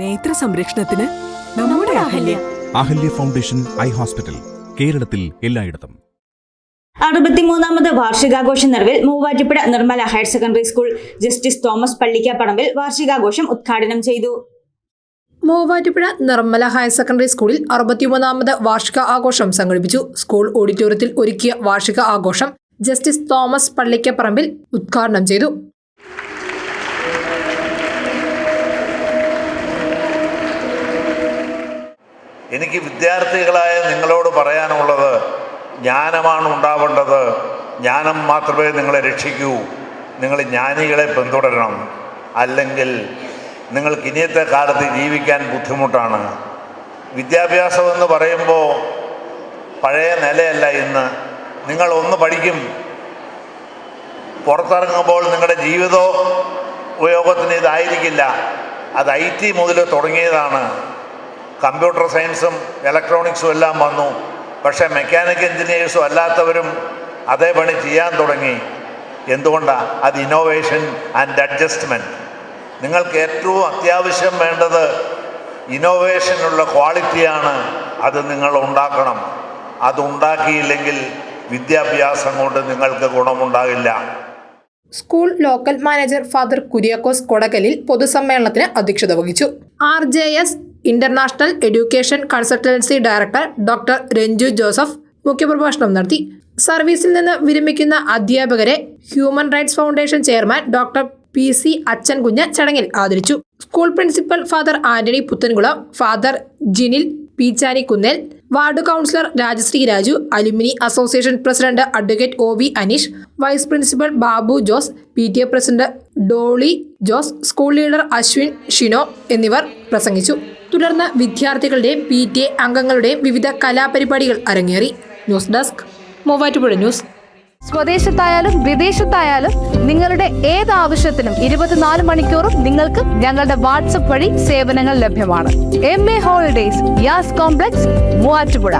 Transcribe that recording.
നേത്ര സംരക്ഷണത്തിന് നമ്മുടെ Ahalya. Ahalya foundation eye hospital കേരളത്തിൽ എല്ലായിടത്തും. അറുപത്തിമൂന്നാമത് വാർഷികാഘോഷ നിറവിൽ Muvattupuzha Nirmala higher secondary school justice Thomas Pallikkaparambil വാർഷികാഘോഷം ഉദ്ഘാടനം ചെയ്തു. മൂവാറ്റുപുഴ നിർമ്മല ഹയർ സെക്കൻഡറി സ്കൂളിൽ അറുപത്തിമൂന്നാമത് വാർഷിക ആഘോഷം സംഘടിപ്പിച്ചു. സ്കൂൾ ഓഡിറ്റോറിയത്തിൽ ഒരുക്കിയ വാർഷിക ആഘോഷം ജസ്റ്റിസ് തോമസ് പള്ളിക്കപ്പറമ്പിൽ ഉദ്ഘാടനം ചെയ്തു. എനിക്ക് വിദ്യാർത്ഥികളായ നിങ്ങളോട് പറയാനുള്ളത് ജ്ഞാനമാണ് ഉണ്ടാവേണ്ടത്. ജ്ഞാനം മാത്രമേ നിങ്ങളെ രക്ഷിക്കൂ. നിങ്ങൾ ജ്ഞാനികളെ പിന്തുടരണം. അല്ലെങ്കിൽ നിങ്ങൾക്ക് ഇനിയത്തെ കാലത്ത് ജീവിക്കാൻ ബുദ്ധിമുട്ടാണ്. വിദ്യാഭ്യാസം എന്ന് പറയുമ്പോൾ പഴയ നിലയല്ല ഇന്ന്. നിങ്ങൾ ഒന്ന് പഠിക്കും. പുറത്തിറങ്ങുമ്പോൾ നിങ്ങളുടെ ജീവിതോ ഉപയോഗത്തിന് ഇതായിരിക്കില്ല. അത് ഐ ടി മുതൽ തുടങ്ങിയതാണ്. കമ്പ്യൂട്ടർ സയൻസും ഇലക്ട്രോണിക്സും എല്ലാം വന്നു. പക്ഷേ മെക്കാനിക്കൽ എഞ്ചിനീയേഴ്സും അല്ലാത്തവരും അതേ പണി ചെയ്യാൻ തുടങ്ങി. എന്തുകൊണ്ടാണ് അത് ഇന്നോവേഷൻ ആൻഡ് അഡ്ജസ്റ്റ്മെന്റ് നിങ്ങൾക്ക് ഏറ്റവും അത്യാവശ്യം വേണ്ടത് ഇന്നോവേഷനുള്ള ക്വാളിറ്റിയാണ് അത് നിങ്ങൾ ഉണ്ടാക്കണം. അതുണ്ടാക്കിയില്ലെങ്കിൽ വിദ്യാഭ്യാസം കൊണ്ട് നിങ്ങൾക്ക് ഗുണമുണ്ടാകില്ല. School local manager father Kuriakose കൊടകലിൽ പൊതുസമ്മേളനത്തിന് അധ്യക്ഷത വഹിച്ചു. R J S international education consultancy director doctor Ranju Joseph മുഖ്യപ്രഭാഷണം നടത്തി. സർവീസിൽ നിന്ന് വിരമിക്കുന്ന അധ്യാപകരെ human rights foundation chairman doctor P C Achankunju ചടങ്ങിൽ ആദരിച്ചു. School principal father Antony Puthenkulam father Jinil Peechani Kunnel ward councillor Rajasree Raju alumni association president advocate O V Aneesh vice principal Babu Jose P T A president Dolly Jose school leader Ashwin Shino എന്നിവർ പ്രസംഗിച്ചു. തുടർന്ന് വിദ്യാർത്ഥികളുടെയും P T A അംഗങ്ങളുടെയും വിവിധ കലാപരിപാടികൾ അരങ്ങേറി. News desk Muvattupuzha news. സ്വദേശത്തായാലും വിദേശത്തായാലും നിങ്ങളുടെ ഏത് ആവശ്യത്തിനും ഇരുപത്തിനാല് മണിക്കൂറും നിങ്ങൾക്ക് ഞങ്ങളുടെ വാട്സപ്പ് വഴി സേവനങ്ങൾ ലഭ്യമാണ്. M A holidays Yas complex Muvattupuzha.